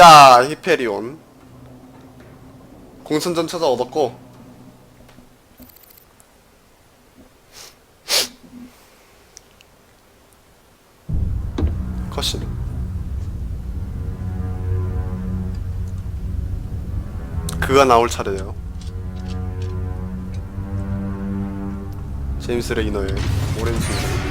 자 히페리온. 공선전 찾아 얻었고. 컷신 그가 나올 차례예요. 제임스 레이너의 오렌지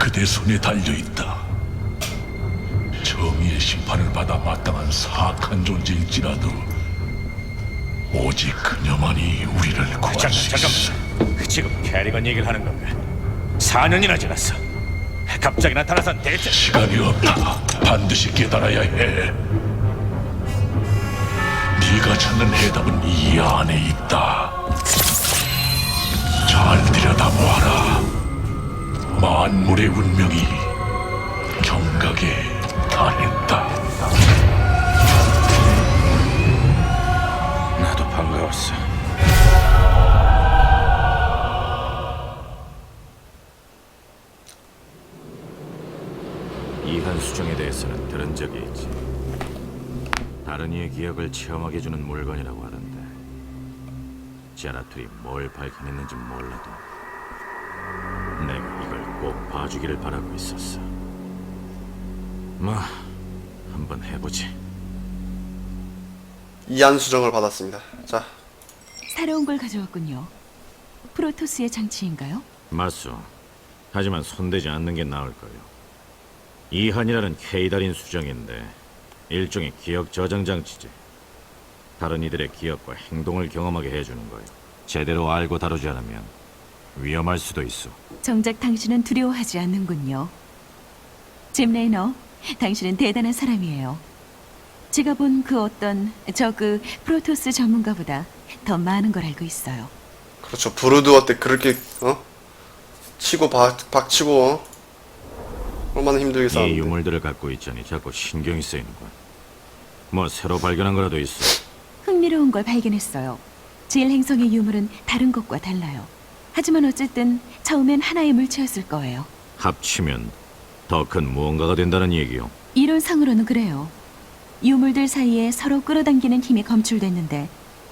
그대 손에 달려있다. 정의의 심판을 받아 마땅한 사악한 존재일지라도 오직 그녀만이 우리를 구할 잠깐, 수 있어. 잠깐만. 지금 캐리건 얘기를 하는 건가? 4년이나 지났어. 갑자기 나타나선 대체 시간이 없다. 반드시 깨달아야 해. 네가 찾는 해답은 이 안에 있다. 잘 들여다보아라. 만물의 운명이 경각에 달했다. 나도 반가웠어. 이한 수정에 대해서는 들은 적이 있지. 다른 이의 기억을 체험하게 해주는 물건이라고 하던데. 제라툴이 뭘 발견했는지 몰라도 내가 꼭 봐주기를 바라고 있었어. 뭐 한번 해보지. 이안 수정을 받았습니다 자 새로운 걸 가져왔군요. 프로토스의 장치인가요? 맞소. 하지만 손대지 않는 게 나을 거요. 이한이라는 케이달인 수정인데 일종의 기억 저장 장치지. 다른 이들의 기억과 행동을 경험하게 해주는 거요. 제대로 알고 다루지 않으면 위험할 수도 있어. 정작 당신은 두려워하지 않는군요. 짐 레이너, 당신은 대단한 사람이에요. 제가 본 그 어떤 저 그 프로토스 전문가보다 더 많은 걸 알고 있어요. 그렇죠 브루드워 때 그렇게 어 치고 박 박치고 어? 얼마나 힘들게 이 싸웠는데 유물들을 갖고 있자니 자꾸 신경이 쓰이는군. 뭐 새로 발견한 거라도 있어. 흥미로운 걸 발견했어요. 질 행성의 유물은 다른 것과 달라요. 하지만 어쨌든 처음엔 하나의 물체였을 거예요. 합치면 더 큰 무언가가 된다는 얘기요. 이론상으로는 그래요. 유물들 사이에 서로 끌어당기는 힘이 검출됐는데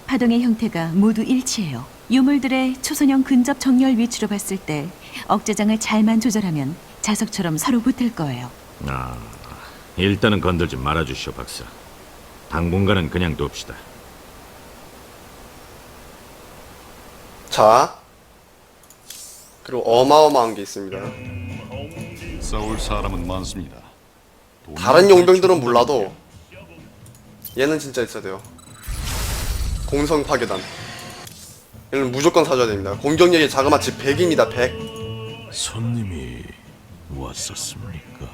파동의 형태가 모두 일치해요. 유물들의 초선형 근접 정렬 위치로 봤을 때 억제장을 잘만 조절하면 자석처럼 서로 붙을 거예요. 아, 일단은 건들지 말아주시오, 박사. 당분간은 그냥 둡시다. 자 그리고 어마어마한 게 있습니다 싸울 사람은 많습니다. 다른 용병들은 몰라도 얘는 진짜 있어야 돼요 공성 파괴단 얘는 무조건 사줘야 됩니다 공격력이 자그마치 100입니다 100 손님이 왔었습니까?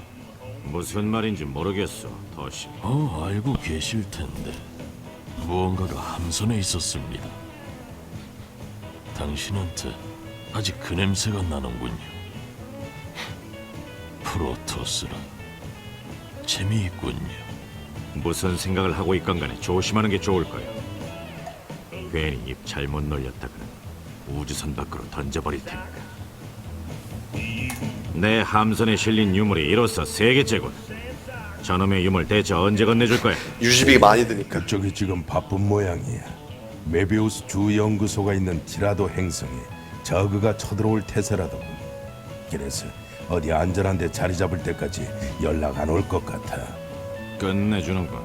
무슨 말인지 모르겠어, 더시. 어, 알고 계실 텐데 무언가가 함선에 있었습니다. 당신한테 아직 그 냄새가 나는군요. 프로토스라 재미있군요. 무슨 생각을 하고 있건 간에 조심하는 게 좋을 거야. 괜히 입 잘못 놀렸다가는 우주선 밖으로 던져버릴 테니까. 내 함선에 실린 유물이 이로써 세 개째군. 저놈의 유물 대체 언제 건네줄 거야? 유지비가 많이 드니까 저기 지금 바쁜 모양이야. 메비우스 주 연구소가 있는 티라도 행성에 저그가 쳐들어올 태세라더군. 그래서 어디 안전한 데 자리 잡을 때까지 연락 안 올 것 같아. 끝내주는군.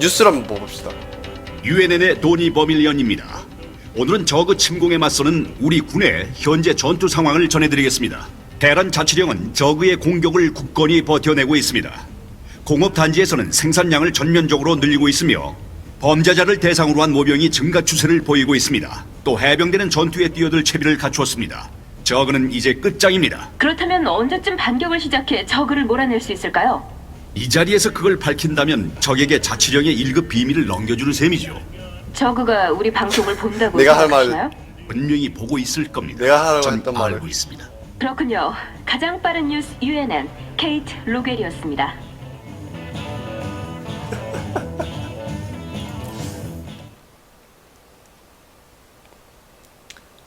뉴스를 한번 봅시다 UNN의 도니 버밀리언입니다. 오늘은 저그 침공에 맞서는 우리 군의 현재 전투 상황을 전해드리겠습니다. 대란 자치령은 저그의 공격을 굳건히 버텨내고 있습니다. 공업 단지에서는 생산량을 전면적으로 늘리고 있으며 범죄자를 대상으로 한 모병이 증가 추세를 보이고 있습니다. 또 해병대는 전투에 뛰어들 채비를 갖추었습니다. 저그는 이제 끝장입니다. 그렇다면 언제쯤 반격을 시작해 저그를 몰아낼 수 있을까요? 이 자리에서 그걸 밝힌다면 적에게 자치령의 1급 비밀을 넘겨주는 셈이죠. 저그가 우리 방송을 본다고 내가 할 말- 생각하시나요? 분명히 보고 있을 겁니다. 내가 하라고 전 했던 말을. 알고 있습니다. 그렇군요. 가장 빠른 뉴스 UNN 케이트 로겔이었습니다.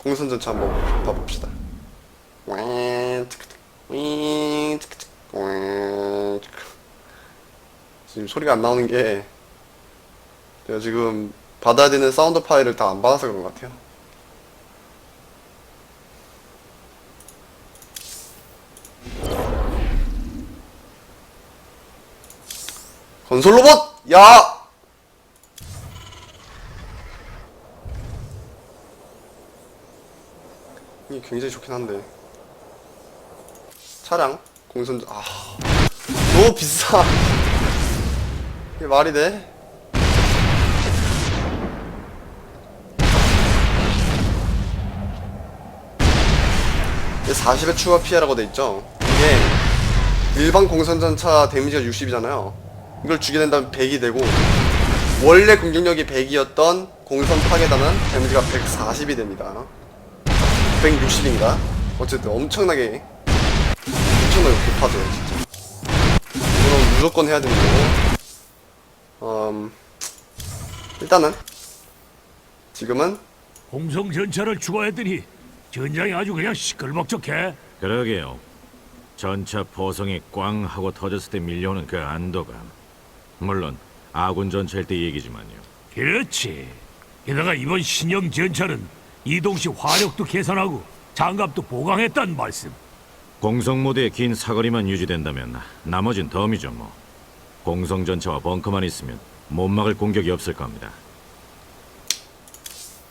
공선전차 한번 봐봅시다. 지금 소리가 안 나오는 게 내가 지금 받아야 되는 사운드 파일을 다 안 받아서 그런 것 같아요. 건설 로봇! 야! 이게 굉장히 좋긴 한데. 차량 공선 아 너무 비싸. 이게 말이 돼? 이게 40의 추가 피해라고 돼 있죠? 이게 일반 공선전차 데미지가 60이잖아요. 이걸 주게 된다면 100이 되고 원래 공격력이 100이었던 공선 파괴단은 데미지가 140이 됩니다 160입니다. 어쨌든 엄청나게 엄청나게 급하죠 진짜. 이건 무조건 해야 되는 거고. 음, 일단은 지금은 공성 전차를 추가했더니 전장이 아주 그냥 시끌벅적해. 그러게요. 전차 포성이 꽝 하고 터졌을 때 밀려오는 그 안도감. 물론 아군 전차일 때 얘기지만요. 그렇지. 게다가 이번 신형 전차는 이동 시 화력도 계산하고 장갑도 보강했단 말씀. 공성 모드의 긴 사거리만 유지된다면 나머진 덤이죠 뭐. 공성 전차와 벙커만 있으면 못 막을 공격이 없을 겁니다.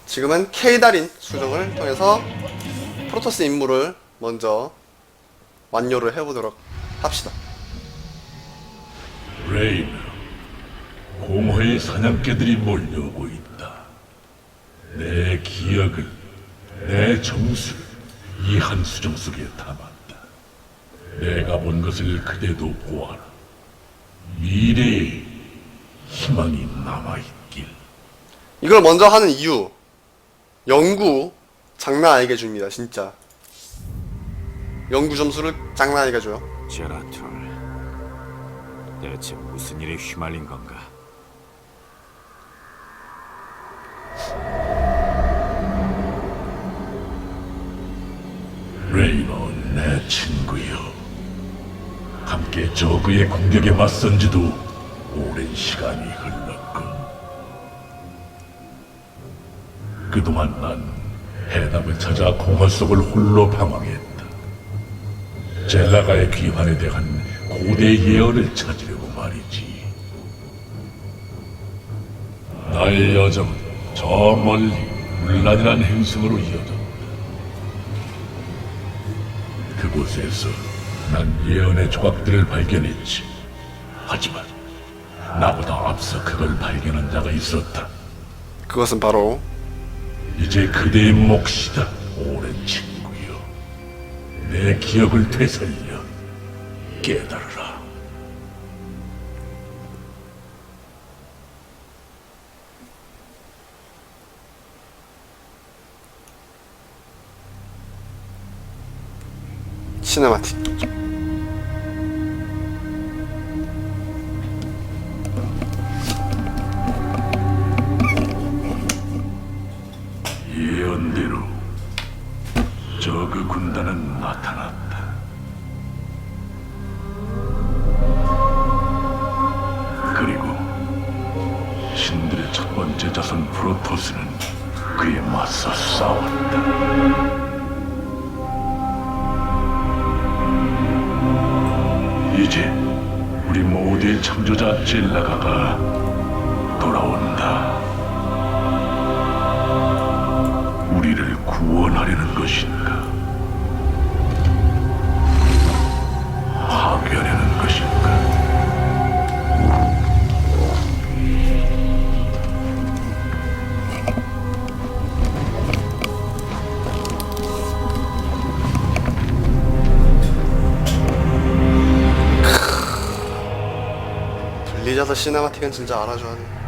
지금은 K달인 수정을 통해서 프로토스 임무를 먼저 완료를 해보도록 합시다. 레이너, 공허의 사냥개들이 몰려오고 있다. 내 기억을, 내 정수를 이한 수정 속에 담았다. 내가 본 것을 그대도 보아라. 미래에 희망이 남아있길. 이걸 먼저 하는 이유 연구 장난 아니게 줍니다 진짜 연구 점수를 장난 아니게 줘요 제라툴, 대체 무슨 일에 휘말린 건가? 레이너, 내 친구여. 함께 저그의 공격에 맞선 지도 오랜 시간이 흘렀군. 그동안 난 해답을 찾아 공허 속을 홀로 방황했다. 젤라가의 귀환에 대한 고대 예언을 찾으려고 말이지. 나의 여정은 저 멀리 물란이란 행성으로 이어졌다. 그 곳에서 난 예언의 조각들을 발견했지. 하지만 나보다 앞서 그걸 발견한 자가 있었다. 그것은 바로 이제 그대의 몫이다, 오랜 친구여. 내 기억을 되살려 깨달으라. 시네마틱 블리자드 시네마틱은 진짜 알아줘야 돼.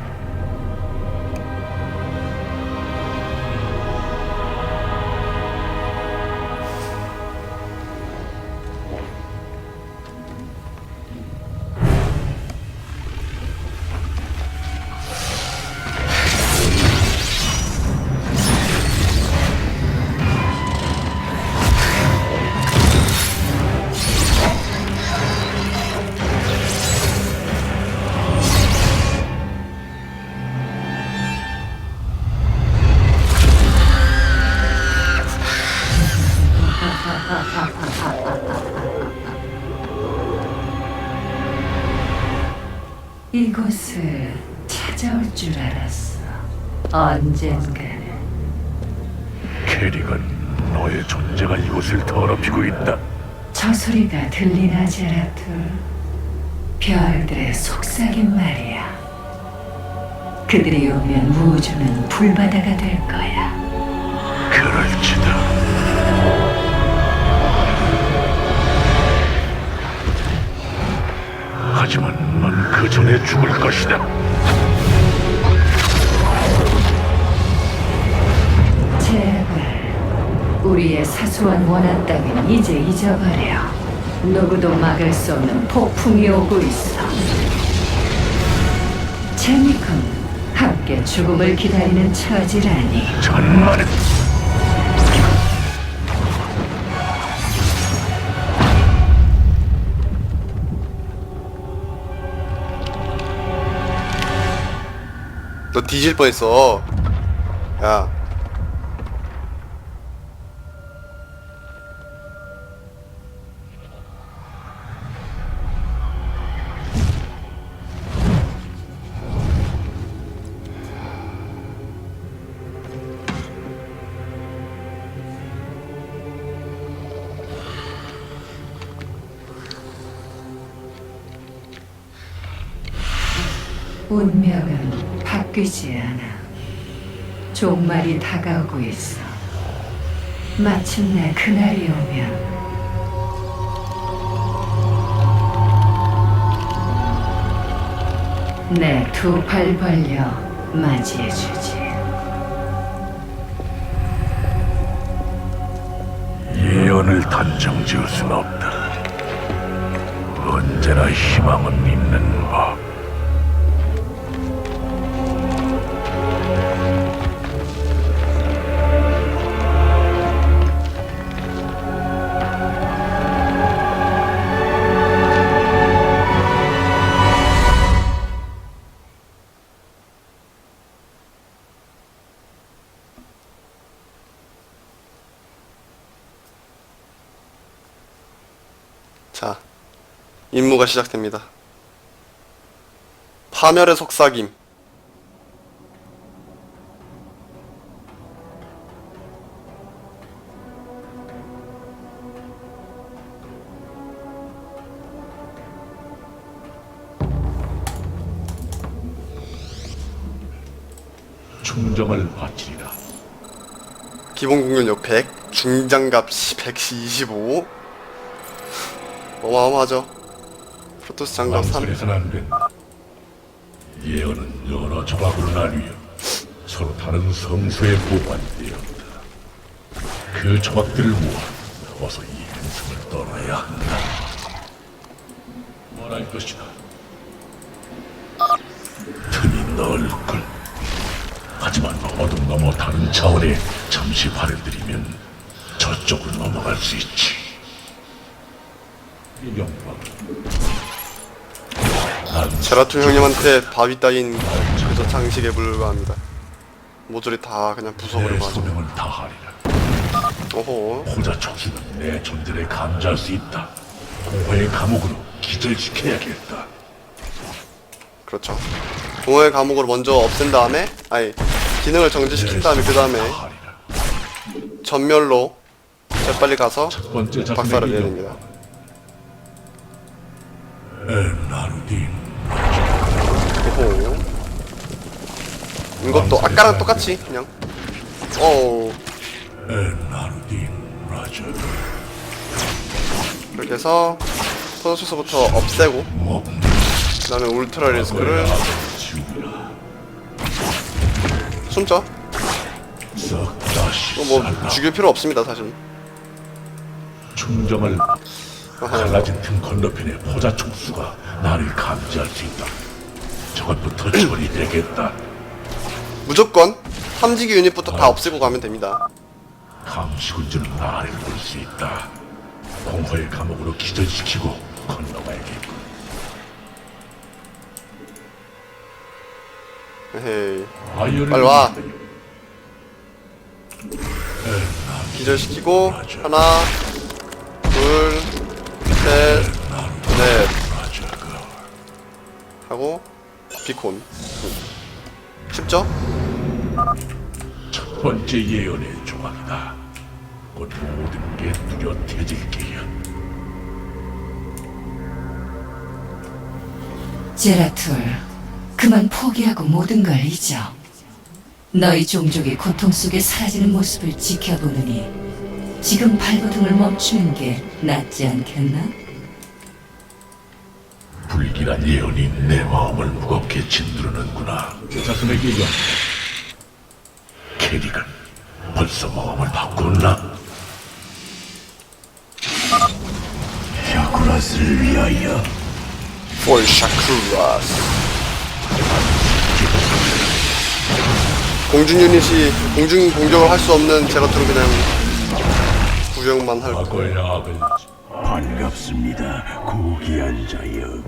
언젠가는 캐리건, 너의 존재가 이곳을 더럽히고 있다. 저 소리가 들리나 제라툴. 별들의 속삭임 말이야. 그들이 오면 우주는 불바다가 될 거야. 그럴지다. 하지만 넌 그 전에 죽을 것이다. 우리의 사소한 원한 따윈 이제 잊어버려. 누구도 막을 수 없는 폭풍이 오고 있어. 재미군 함께 죽음을 기다리는 처지라니. 천만은 너 뒤질 뻔했어. 야. 운명은 바뀌지 않아. 종말이 다가오고 있어. 마침내 그날이 오면 내 두 팔 벌려 맞이해주지. 예언을 단정 지을 순 없다. 언제나 희망은 있는 법. 자, 임무가 시작됩니다. 파멸의 속삭임. 충정을 바치리라. 기본 공격력 100, 중장갑 125. 어마어마하죠. 프로토스 장갑 3. 망설여서는 안 된다. 예언은 여러 조각으로 나뉘어 서로 다른 성수에 보관되었다. 그 조각들을 모아 어서 이 행성을 떠나야 한다. 말할 것이다. 틈이 넓군. 하지만 어둠 너머 다른 차원에 잠시 발을 들이면 저쪽으로 넘어갈 수 있지. 제라툴 형님한테 바위 따윈 그저 장식에 불과합니다. 모조리 다 그냥 내 부숴버리고 하죠. 소명을 다하리라. 오호. 호자 촉수는 내 존재를 감지할 수 있다. 공허의 감옥으로 기절시켜야겠다. 그렇죠. 공허의 감옥을 먼저 없앤 다음에, 아니, 기능을 정지시킨 다음에 그 다음에 다하리라. 전멸로 재빨리 가서 첫 번째 박살을 됩니다. 오호. 이것도 아까랑 똑같이 그냥. 어우. 그렇게 해서 프로토스부터 없애고 그 다음에 울트라 리스크를 다시 또뭐 죽일 필요 없습니다 사실. 충정을. 갈라진 틈 건너편의 포자 촉수가 나를 감지할 수 있다. 저것부터 처리되겠다. 무조건 탐지기 유닛부터 다 없애고 가면 됩니다. 감시군주는 나를 볼 수 있다. 공허의 감옥으로 기절시키고 건너가야겠군. 에헤이. 아이언을 빨리 와. 기절시키고 하나, 둘, 셋, 넷 하고 비콘. 쉽죠? 첫 번째 예언의 조각이다 곧 모든 게 뚜렷해질 게야 제라툴, 그만 포기하고 모든 걸 잊어. 너희 종족의 고통 속에 사라지는 모습을 지켜보느니 지금 발버둥을 멈추는 게 낫지 않겠나? 불길한 예언이 내 마음을 무겁게 짓누르는구나 제 자신에게 연 캐릭은 벌써 마음을 바꿨나? 야구라스를 위하여 폴 샤크라스. 공중 유닛이 공중 공격을 할 수 없는 제라토를 그냥 구경만 할 악을 반갑습니다, 고귀한 자여.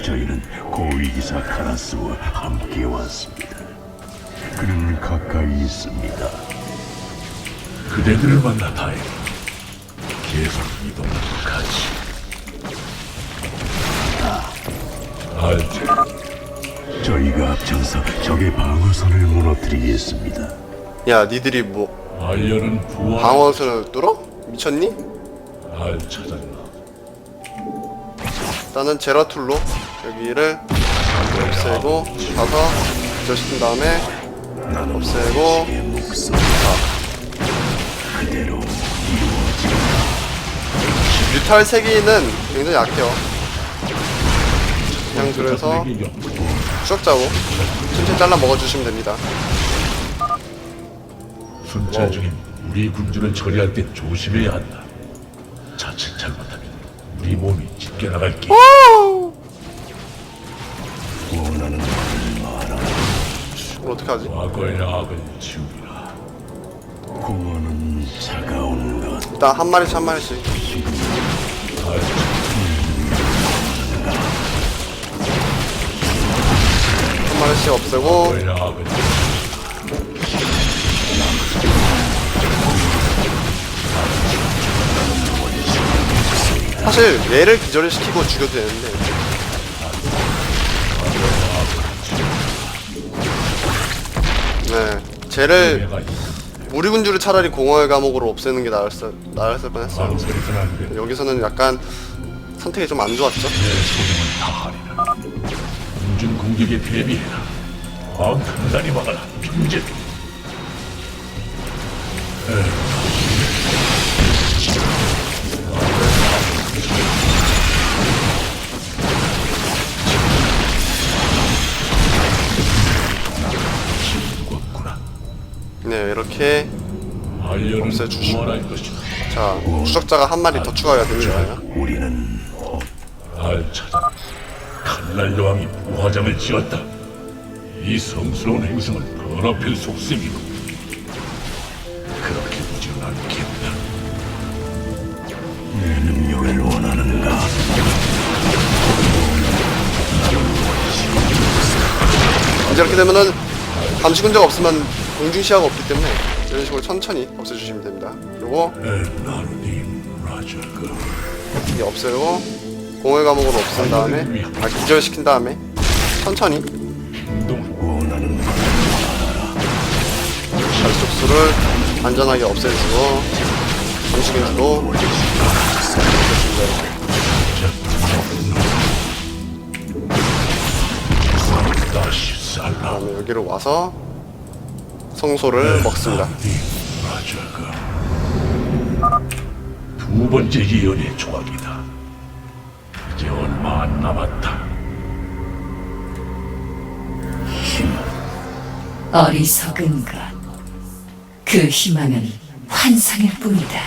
저희는 고위기사 카라스와 함께 왔습니다. 그는 가까이 있습니다. 그대들을 만나 다행 계속 이동하고 가지 알지 저희가 앞장서 적의 방어선을 무너뜨리겠습니다. 야, 니들이 뭐 알려는 부활 방어선을 뚫어? 미쳤니? 날 찾았나 일단은 제라툴로 여기를 없애고 가서 기절시킨 다음에 없애고 그대로 뮤탈 세기는 굉장히 약해요. 그냥 그래서 추적자고 천천히 잘라 먹어주시면 됩니다. 순찰 중인 우리 군주를 처리할 때 조심해야 한다 자칫 잘못하면 우리 몸이 찢겨나갈게 원하는 것을 말하. 이걸 어떻게 하지? 과거의 악을 지우리라 공허는 차가운 것. 일단 한 마리씩 한 마리씩 한 마리씩 없애고 과거의 악을 사실 얘를 기절을 시키고 죽여도 되는데 네 쟤를 내가 있다 우리 군주를 차라리 공허의 감옥으로 없애는 게 나았을 나았을 뻔했어요. 여기서는 약간 선택이 좀 안 좋았죠. 군준 공격에 대비해라 단단히 막아라 빙제 네 이렇게 없애주시고. 자 추적자가 한 마리 더 추가가 됩니다. 우리는 날 찾아 칼날 여왕이 부화장을 지었다. 이 성스러운 행성을 더럽힐 속셈이고 그렇게 두지는 않겠다. 내 능력을 원하는가? 이제 이렇게 되면은 감시 군자가 없으면 공중 시야가 없기 때문에 이런 식으로 천천히 없애주시면 됩니다. 그리고 이 없애고 공허의 감옥으로 없앤 다음에 아 기절시킨 다음에 천천히 발속수를 안전하게 없애주고 살라. 그다음에 여기로 와서 성소를 먹습니다. 라자가 두 번째 예언의 조각이다. 이제 얼마 안 남았다. 어리석은 것. 그 희망은 환상일 뿐이다.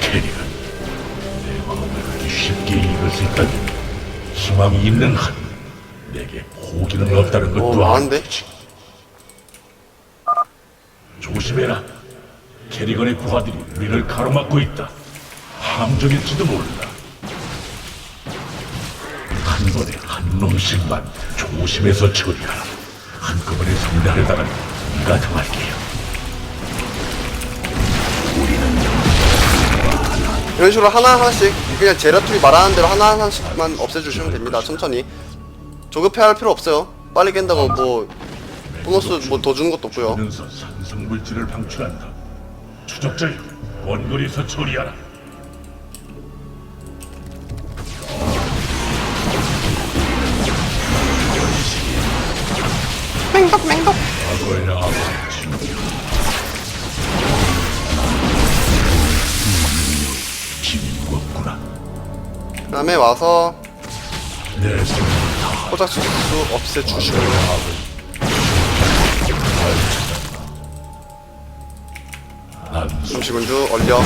캐리건, 내 마음을 그렇게 쉽게 읽을 수 있다면 희망이 있는 한 내게 포기는 없다는 오 것도 많은데? 알지. 조심해라. 캐리건의 부하들이 우리를 가로막고 있다. 함정일지도 몰라. 한 번에 한 놈씩만 조심해서 처리하라. 한꺼번에 상대하려다가 네가 당할게요. 이런 식으로 하나하나씩 그냥 제라툴이 말하는 대로 하나하나씩만 없애주시면 됩니다. 천천히 조급해할 필요 없어요. 빨리 깬다고 뭐 보너스 뭐 더 주는 것도 없고요. 면서 산성 물질을 방출한다. 추적자여, 원거리에서 처리하라. 맹독 맹독. 과거의 악을 지우 힘이 무겁구나. 그다음에 와서 내 손을 다 포착 수 없애 주시고 난 음식은주 얼려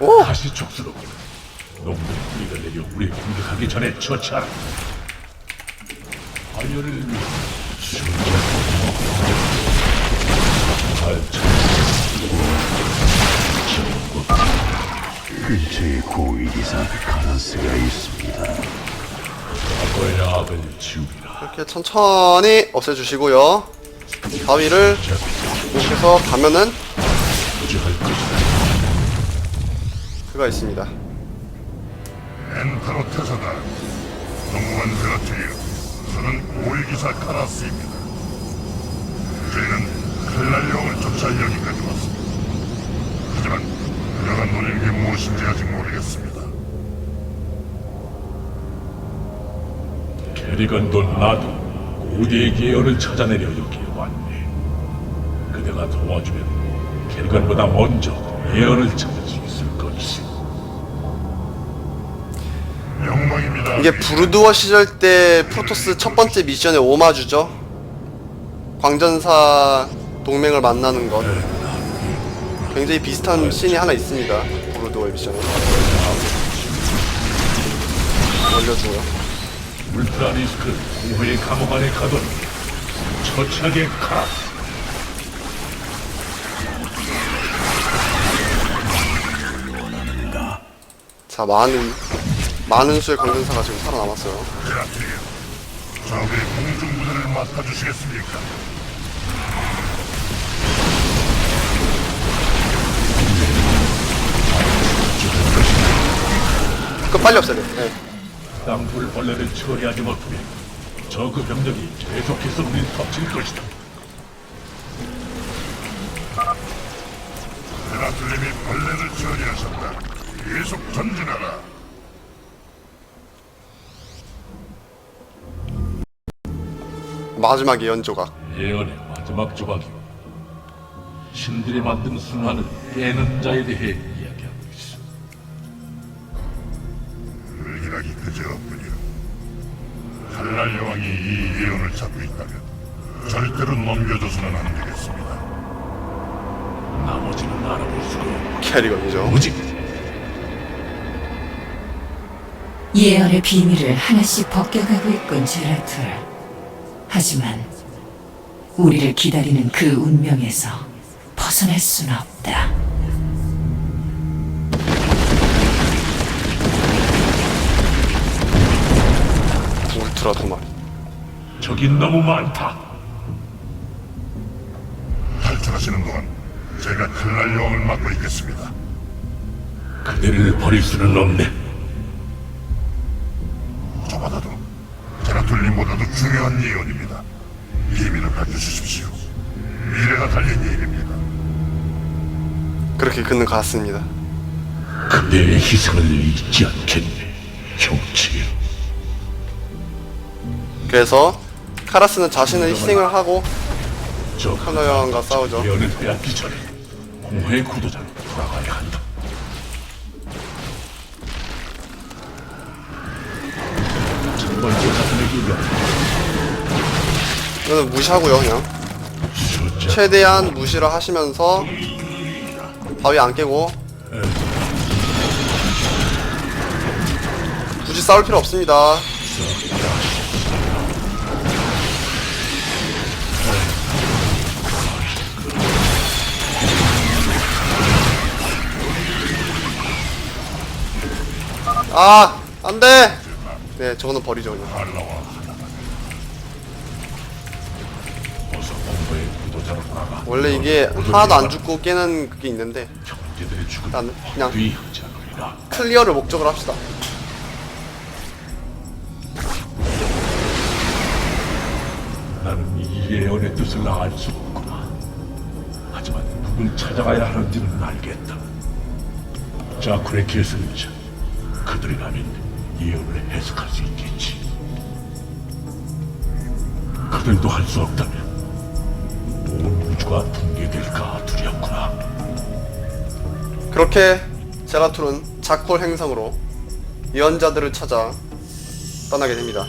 오! 다시 족수로 놈들이 우리가 내려 우리 공격하기 전에 처치하라. 아이어를 위해 순간 근처에 고위기사 카라스가 있습니다. 과거의 악을 지우리라. 이렇게 천천히 없애주시고요. 가위를 이렇게 해서 가면은 것이다. 그가 있습니다. 엔타로 태사다. 동무관 베라트리오. 저는 고위기사 카라스입니다. 저희는 칼날령을 쫓아 여기까지 왔습니다. 하지만 그가 노린 게 무엇인지 아직 모르겠습니다. 캐리건도 나도 고대의 계열을 찾아내려 여기에 왔네. 그대가 도와주면 캐리건보다 먼저 예언을 찾을 수 있을 것이. 영광입니다. 이게 부르드워 시절 때 프로토스 첫 번째 미션의 오마주죠. 광전사 동맹을 만나는 것. 굉장히 비슷한 씬이 하나 있습니다. 부르드워 미션에. 올려주고요. 울트라 리스크 공허의 감옥 안에 가둬 처치하게 가라. 자, 많은, 많은 수의 광전사가 지금 살아남았어요. 적의 공중부대를 맡아주시겠습니까? 그거 빨리 없애야 돼. 네. 땅굴 벌레를 처리하지 못하면 저그 병력이 계속해서 우릴 덮칠 것이다. 헤라클림이 벌레를 처리하셨다. 계속 전진하라. 마지막 예언 조각. 예언의 마지막 조각이오. 신들이 만든 순환을 깨는 자에 대해 그지없군요. 칼날 여왕이 이 예언을 찾고 있다면 절대로 넘겨줘서는 안 되겠습니다. 나머지는 알아볼 수가 없고 캐리건이죠. 오직 예언의 비밀을 하나씩 벗겨가고 있군, 제라툴. 하지만 우리를 기다리는 그 운명에서 벗어날 순 없다. 울트라 두 마리. 적이 너무 많다. 탈출하시는 동안 제가 칼날 여왕을 맡고 있겠습니다. 그대를 버릴 수는 없네. 저보다도 제라툴님보다도 중요한 예언입니다. 예민을 가져주십시오. 미래가 달린 일입니다. 그렇게 그는 갔습니다. 그대의 희생을 잊지 않겠네, 정치여. 그래서 카라스는 자신의 희생을 하고 저 카노 여왕과 싸우죠. 연을 빼앗기 전에 공허의 구도자로 돌아가야 한다. 첫 번째 사슴에게 명 이거는 무시하고요 그냥. 최대한 무시를 하시면서 바위 안 깨고 굳이 싸울 필요 없습니다 아 안돼 네 저거는 버리죠 그냥. 원래 이게 하나도 안 죽고 깨는 그게 있는데 일단 그냥. 클리어를 목적으로 합시다 나는 이 예언의 뜻을 알 수 없구나. 하지만 누굴 찾아가야 하는지는 알겠다. 자쿠의 계승자, 그들이라면 예언을 해석할 수 있겠지. 그들도 할 수 없다면 온 우주가 붕괴될까 두렵구나. 그렇게 제라툴은 자콜 행성으로 예언자들을 찾아 떠나게 됩니다